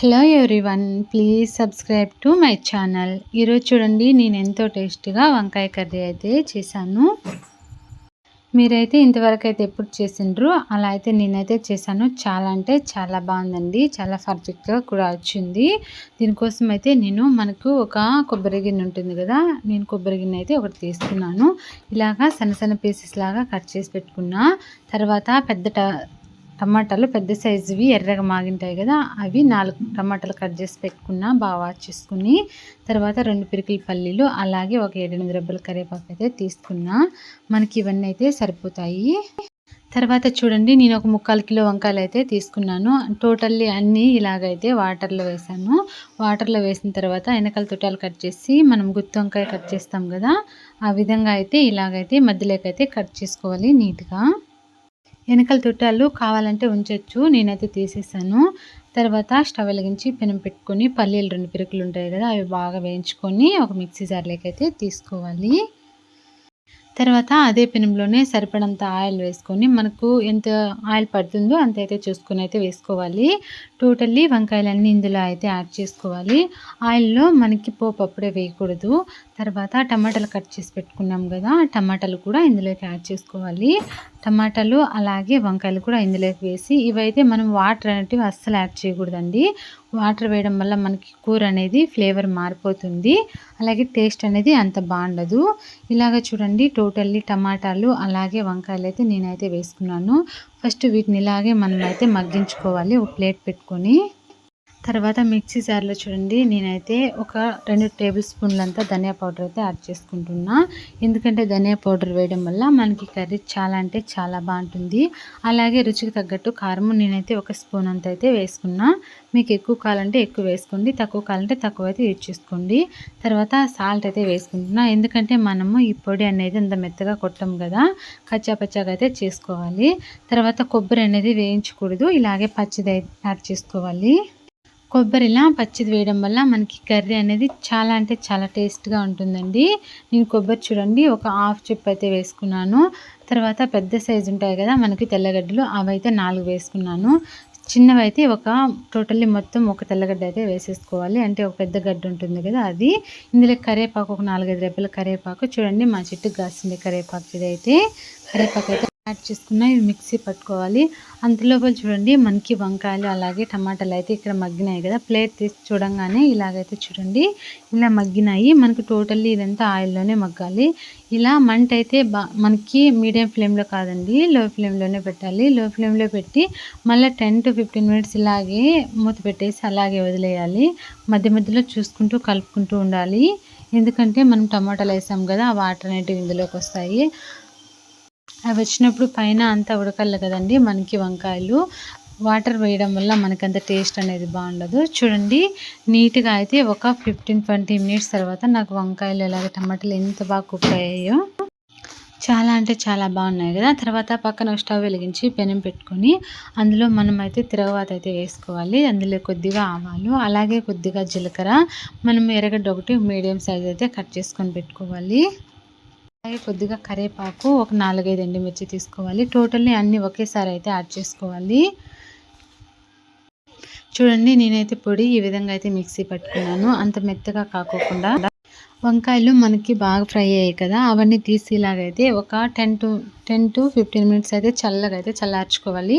Hello everyone please subscribe to my channel. ఈరోజు చూడండి నేను ఎంతో టేస్టీగా వంకాయ కర్రీ అయితే చేశాను. మీరైతే ఇంతవరకు అయితే ఎప్పుడు చేసిండ్రు? అలా అయితే నేనైతే చేశాను. చాలా అంటే చాలా బాగుందండి. చాలా పర్ఫెక్ట్గా కూడా వచ్చింది. దీనికోసం అయితే నేను మనకు ఒక కొబ్బరి గిన్నె ఉంటుంది కదా నేను కొబ్బరి గిన్నె అయితే ఒకటి తీసుకున్నాను. ఇలాగా సన్న సన్న పీసెస్ లాగా కట్ చేసి పెట్టుకున్నా. తర్వాత పెద్ద టమాటాలు పెద్ద సైజువి ఎర్రగా మాగింటాయి కదా అవి నాలుగు టమాటాలు కట్ చేసి పెట్టుకున్నా బాగా వాష్ చేసుకుని తర్వాత రెండు పిరికిల పల్లీలు అలాగే ఒక ఏడెనిమిది రబ్బల కరివేపాకు అయితే తీసుకున్నా. మనకి ఇవన్నీ అయితే సరిపోతాయి. తర్వాత చూడండి నేను ఒక ముక్కాలు కిలో వంకాయలు అయితే తీసుకున్నాను. టోటల్లీ అన్నీ ఇలాగైతే వాటర్లో వేసాను. వాటర్లో వేసిన తర్వాత వెనకాల తొట్టాలు కట్ చేసి మనం గుత్తి వంకాయ కట్ చేస్తాం కదా ఆ విధంగా అయితే ఇలాగైతే మధ్యలోకైతే కట్ చేసుకోవాలి నీట్గా. వెనకాల తుట్టాలు కావాలంటే ఉంచవచ్చు నేనైతే తీసేసాను. తర్వాత స్టవ్ వెలిగించి పెనం పెట్టుకొని పల్లీలు రెండు పిరుకులు ఉంటాయి కదా అవి బాగా వేయించుకొని ఒక మిక్సీ జార్లోకి అయితే తీసుకోవాలి. తర్వాత అదే పెనంలోనే సరిపడంత ఆయిల్ వేసుకొని మనకు ఎంత ఆయిల్ పడుతుందో అంత అయితే చూసుకొని అయితే వేసుకోవాలి. టోటల్లీ వంకాయలన్నీ ఇందులో అయితే యాడ్ చేసుకోవాలి. ఆయిల్లో మనకి పోపు అప్పుడే వేయకూడదు. తర్వాత టమాటాలు కట్ చేసి పెట్టుకున్నాం కదా టమాటాలు కూడా ఇందులోకి యాడ్ చేసుకోవాలి. టమాటాలు అలాగే వంకాయలు కూడా ఇందులోకి వేసి ఇవైతే మనం వాటర్ అనేటివి అస్సలు యాడ్ చేయకూడదండి. వాటర్ వేయడం వల్ల మనకి కూర అనేది ఫ్లేవర్ మారిపోతుంది. అలాగే టేస్ట్ అనేది అంత బాగుండదు. ఇలాగ చూడండి టోటల్లీ టమాటాలు అలాగే వంకాయలు అయితే నేనైతే వేసుకున్నాను. ఫస్ట్ వీటిని ఇలాగే మనం అయితే మగ్గించుకోవాలి ఒక ప్లేట్ పెట్టుకొని. తర్వాత మిక్సీ జార్లో చూడండి నేనైతే ఒక రెండు టేబుల్ స్పూన్లంతా ధనియా పౌడర్ అయితే యాడ్ చేసుకుంటున్నా. ఎందుకంటే ధనియా పౌడర్ వేయడం వల్ల మనకి కర్రీ చాలా అంటే చాలా బాగుంటుంది. అలాగే రుచికి తగ్గట్టు కారం నేనైతే ఒక స్పూన్ అంత అయితే వేసుకున్నా. మీకు ఎక్కువ కావాలంటే ఎక్కువ వేసుకోండి తక్కువ కావాలంటే తక్కువ అయితే యూజ్ చేసుకోండి. తర్వాత సాల్ట్ అయితే వేసుకుంటున్నా. ఎందుకంటే మనము ఈ పొడి అనేది అంత మెత్తగా కొట్టం కదా కచ్చాపచ్చాగా అయితే చేసుకోవాలి. తర్వాత కొబ్బరి అనేది వేయించకూడదు ఇలాగే పచ్చిది యాడ్ చేసుకోవాలి. కొబ్బరిలా పచ్చిది వేయడం వల్ల మనకి కర్రీ అనేది చాలా అంటే చాలా టేస్ట్గా ఉంటుందండి. నేను కొబ్బరి చూడండి ఒక హాఫ్ చిప్ అయితే వేసుకున్నాను. తర్వాత పెద్ద సైజు ఉంటాయి కదా మనకి తెల్లగడ్డలు అవి అయితే నాలుగు వేసుకున్నాను. చిన్నవి అయితే ఒక టోటల్లీ మొత్తం ఒక తెల్లగడ్డ అయితే వేసేసుకోవాలి. అంటే ఒక పెద్ద గడ్డ ఉంటుంది కదా అది. ఇందులో కరివేపాకు ఒక నాలుగైదు రెబ్బల కరివేపాకు చూడండి మా చెట్టుకు కాసింది కరివేపాకు ఇదైతే. కరివేపాకు అయితే యాడ్ చేసుకున్న ఇవి మిక్సీ పట్టుకోవాలి. అంతలోపల చూడండి మనకి వంకాయలు అలాగే టమాటాలు అయితే ఇక్కడ మగ్గినాయి కదా. ప్లేట్ తీసి చూడంగానే ఇలాగైతే చూడండి ఇలా మగ్గినాయి. మనకు టోటల్లీ ఇదంతా ఆయిల్లోనే మగ్గాలి. ఇలా మంట అయితే మనకి మీడియం ఫ్లేమ్లో కాదండి లో ఫ్లేమ్లోనే పెట్టాలి. లో ఫ్లేమ్లో పెట్టి మళ్ళీ టెన్ టు ఫిఫ్టీన్ మినిట్స్ ఇలాగే మూత పెట్టేసి అలాగే వదిలేయాలి. మధ్య మధ్యలో చూసుకుంటూ కలుపుకుంటూ ఉండాలి. ఎందుకంటే మనం టమాటాలు వేసాం కదా ఆ వాటర్ అనేటివి ఇందులోకి వస్తాయి. అవి వచ్చినప్పుడు పైన అంతా ఉడకల్ల కదండి మనకి వంకాయలు. వాటర్ వేయడం వల్ల మనకంత టేస్ట్ అనేది బాగుండదు. చూడండి నీట్గా అయితే ఒక ఫిఫ్టీన్ ట్వంటీ మినిట్స్ తర్వాత నాకు వంకాయలు అలాగే టమాటాలు ఎంత బాగా కుక్ అయ్యాయో. చాలా అంటే చాలా బాగున్నాయి కదా. తర్వాత పక్కన స్టవ్ వెలిగించి పెనం పెట్టుకొని అందులో మనం అయితే తిరగవాత అయితే వేసుకోవాలి. అందులో కొద్దిగా ఆవాలు అలాగే కొద్దిగా జీలకర్ర. మనం ఎరగడ్డ ఒకటి మీడియం సైజ్ అయితే కట్ చేసుకొని పెట్టుకోవాలి. అలాగే కొద్దిగా కరేపాకు ఒక నాలుగైదు ఎండుమిర్చి తీసుకోవాలి. టోటల్లీ అన్నీ ఒకేసారి అయితే యాడ్ చేసుకోవాలి. చూడండి నేనైతే పొడి ఈ విధంగా అయితే మిక్సీ పట్టుకున్నాను. అంత మెత్తగా కాకోకుండా వంకాయలు మనకి బాగా ఫ్రై అయ్యాయి కదా అవన్నీ తీసి ఇలాగైతే ఒక ten to ten to fifteen minutes అయితే చల్లగా అయితే చల్లార్చుకోవాలి.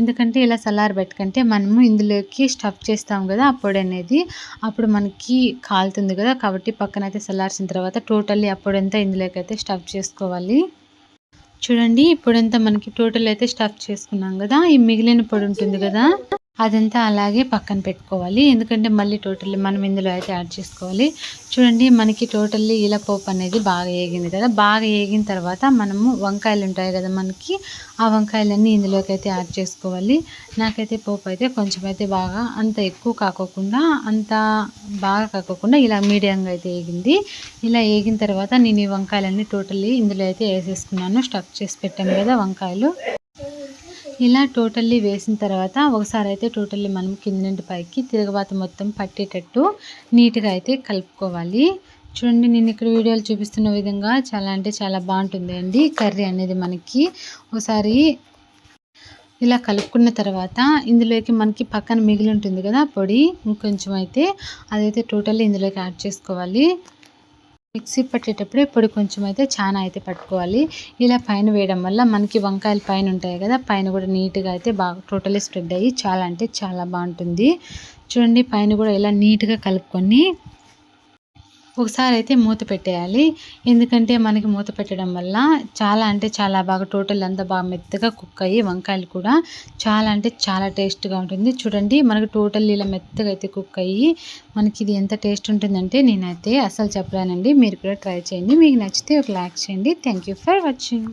ఎందుకంటే ఇలా చల్లారి పెట్టుకుంటే మనము ఇందులోకి స్టఫ్ చేస్తాం కదా ఆ పొడి అనేది. అప్పుడు మనకి కాలుతుంది కదా కాబట్టి పక్కన అయితే చల్లార్చిన తర్వాత టోటల్లీ అప్పుడంతా ఇందులోకి అయితే స్టఫ్ చేసుకోవాలి. చూడండి ఇప్పుడంతా మనకి టోటల్ అయితే స్టఫ్ చేసుకున్నాం కదా ఈ మిగిలిన పొడి ఉంటుంది కదా. అదంతా అలాగే పక్కన పెట్టుకోవాలి. ఎందుకంటే మళ్ళీ టోటల్లీ మనం ఇందులో అయితే యాడ్ చేసుకోవాలి. చూడండి మనకి టోటల్లీ ఇలా పోపు అనేది బాగా ఏగింది కదా. బాగా ఏగిన తర్వాత మనము వంకాయలు ఉంటాయి కదా మనకి ఆ వంకాయలన్నీ ఇందులోకి అయితే యాడ్ చేసుకోవాలి. నాకైతే పోపు అయితే కొంచెం అయితే బాగా అంత ఎక్కువ కాకోకుండా అంత బాగా కాకోకుండా ఇలా మీడియంగా అయితే ఏగింది. ఇలా ఏగిన తర్వాత నేను ఈ వంకాయలన్నీ టోటల్లీ ఇందులో అయితే వేసేసుకున్నాను. స్టఫ్ చేసి పెట్టాను కదా వంకాయలు. ఇలా టోటల్లీ వేసిన తర్వాత ఒకసారి అయితే టోటల్లీ మనం కింద నుండి పైకి తిరగబాత మొత్తం పట్టేటట్టు నీట్గా అయితే కలుపుకోవాలి. చూడండి నేను ఇక్కడ వీడియోలు చూపిస్తున్న విధంగా చాలా అంటే చాలా బాగుంటుంది అండి. కర్రీ అనేది మనకి ఒకసారి ఇలా కలుపుకున్న తర్వాత ఇందులోకి మనకి పక్కన మిగిలి ఉంటుంది కదా పొడి. ఇంకొంచెం అయితే అదైతే టోటల్లీ ఇందులోకి యాడ్ చేసుకోవాలి. మిక్సీ పట్టేటప్పుడు పొడి కొంచెం అయితే చాలా అయితే పట్టుకోవాలి. ఇలా పైన వేయడం వల్ల మనకి వంకాయలు పైన ఉంటాయి కదా పైన కూడా నీట్గా అయితే బాగా టోటలీ స్ప్రెడ్ అయ్యి చాలా అంటే చాలా బాగుంటుంది. చూడండి పైన కూడా ఇలా నీట్గా కలుపుకొని ఒకసారి అయితే మూత పెట్టేయాలి. ఎందుకంటే మనకి మూత పెట్టడం వల్ల చాలా అంటే చాలా బాగా టోటల్ అంతా బాగా మెత్తగా కుక్ అయ్యి వంకాయలు కూడా చాలా అంటే చాలా టేస్ట్గా ఉంటుంది. చూడండి మనకి టోటల్ ఇలా మెత్తగా అయితే కుక్ అయ్యి మనకి ఇది ఎంత టేస్ట్ ఉంటుందంటే నేనైతే అసలు చెప్పలేనండి. మీరు కూడా ట్రై చేయండి. మీకు నచ్చితే ఒక లైక్ చేయండి. Thank for watching.